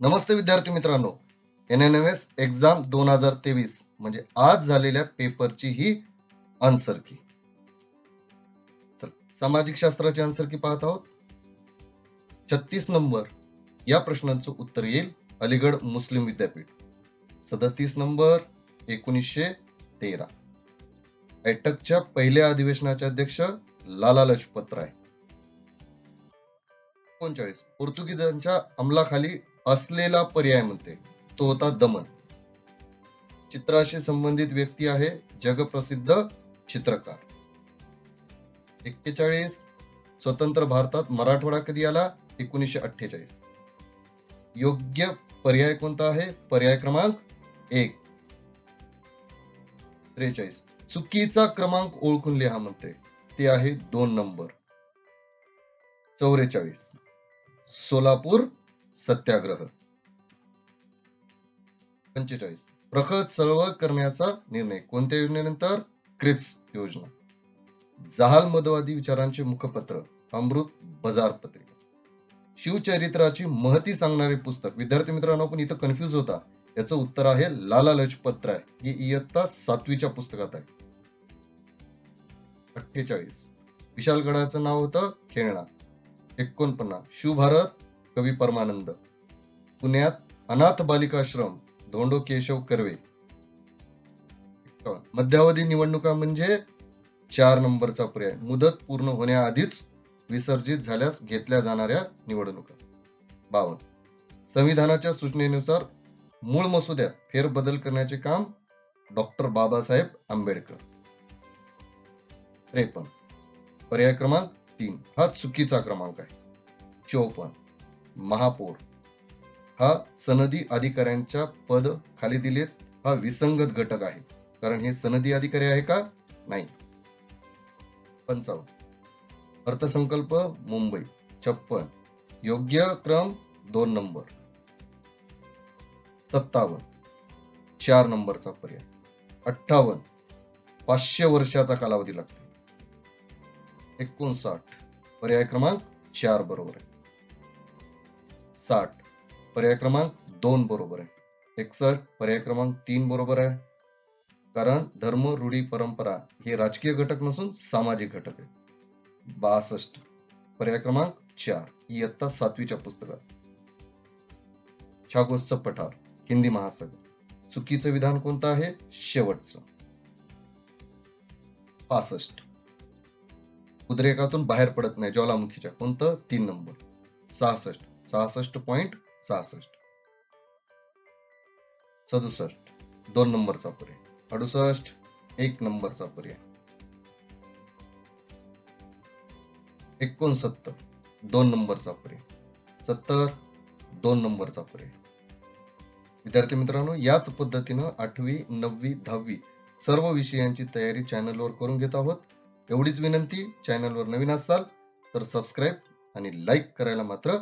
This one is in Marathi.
नमस्ते विद्यार्थी मित्रांनो. N N M S exam दोन हजार तेवीस म्हणजे आज झालेल्या पेपरची ही आन्सर की. सामाजिक शास्त्राची आन्सर की पाहत आहोत. छत्तीस नंबर या प्रश्नांचं उत्तर येईल अलीगड मुस्लिम विद्यापीठ. सदतीस नंबर एकोणीसशे तेरा. ऐटकच्या पहिल्या अधिवेशनाचे अध्यक्ष लाला लजपत राय. एकोणचाळीस. पोर्तुगीजांच्या अंमलाखाली असलेला पर्याय म्हणते तो होता दमन. चित्राशी संबंधित व्यक्ती आहे जगप्रसिद्ध चित्रकार. एक्केचाळीस स्वतंत्र भारतात मराठवाडा कधी आला? एकोणीसशे अठ्ठेचाळीस. योग्य पर्याय कोणता आहे? पर्याय क्रमांक एक. त्रेचाळीस. चुकीचा क्रमांक ओळखून लिहा म्हणते ते आहे दोन नंबर. चौवेचाळीस सोलापूर सत्याग्रह. पंचेचाळीस. प्रखत चळवळ करण्याचा निर्णय. कोणत्या योजनेनंतर? क्रिप्स योजना. जहाल मदवादी विचारांचे मुखपत्र. अमृत बाजार पत्रिका. शिवचरित्राची महती सांगणारे पुस्तक. विद्यार्थी मित्रांनो आपण इथं कन्फ्युज होता. याचं उत्तर आहे लाला लजपत राय हे इयत्ता सातवीच्या पुस्तकात आहे. अठ्ठेचाळीस. विशालगडाचं नाव होतं खेळणा. एकोणपन्नास. शिवभारत कवी परमानंद. पुण्यात अनाथ बालिकाश्रम धोंडो केशव कर्वे. मध्यावधी निवडणुका म्हणजे चार नंबरचा पर्याय. मुदत पूर्ण होण्याआधीच विसर्जित झाल्यास घेतल्या जाणाऱ्या निवडणुका. बावन्न संविधानाच्या सूचनेनुसार मूळ मसुद्यात फेरबदल करण्याचे काम डॉक्टर बाबासाहेब आंबेडकर. त्रेपन्न पर्याय क्रमांक तीन. हा चुकीचा क्रमांक आहे. चोपन्न महापौर. हा सनदी अधिकाऱ्यांच्या पद खाली दिलेत हा विसंगत घटक आहे. कारण हे सनदी अधिकारी आहे का? नाही. पंचावन्न. अर्थसंकल्प मुंबई. छप्पन. योग्य क्रम दोन नंबर. सत्तावन्न. चार नंबरचा पर्याय. अठ्ठावन्न. पाचशे वर्षाचा कालावधी लागतो. एकोणसाठ. पर्याय क्रमांक चार बरोबर आहे. साठ. पर्याय क्रमांक दोन बरोबर आहे. एकसष्ट पर्याय क्रमांक तीन बरोबर आहे. कारण धर्म रूढी परंपरा हे राजकीय घटक नसून सामाजिक घटक आहे बासष्ट पर्याय क्रमांक चार. इयत्ता सातवीच्या पुस्तकात. छागोत्सव पठार हिंदी महासागर. चुकीचं विधान कोणतं आहे? शेवटचं. पासष्ट उद्रेकातून बाहेर पडत नाही ज्वालामुखीच्या कोणतं? तीन नंबर. सहासष्ट सहासष्ट पॉइंट सहासष्ट. सदुसष्ट. दोन नंबरचा पर्याय अडुसष्ट एक नंबरचा पर्याय एकोणसत्तर दोन नंबरचा पर्याय सत्तर दोन नंबरचा पर्याय विद्यार्थी मित्रांनो याच पद्धतीनं आठवी नववी दहावी सर्व विषयांची तयारी चॅनलवर करून घेत आहोत. एवढीच विनंती चॅनलवर नवीन असाल तर सबस्क्राईब आणि लाईक करायला मात्र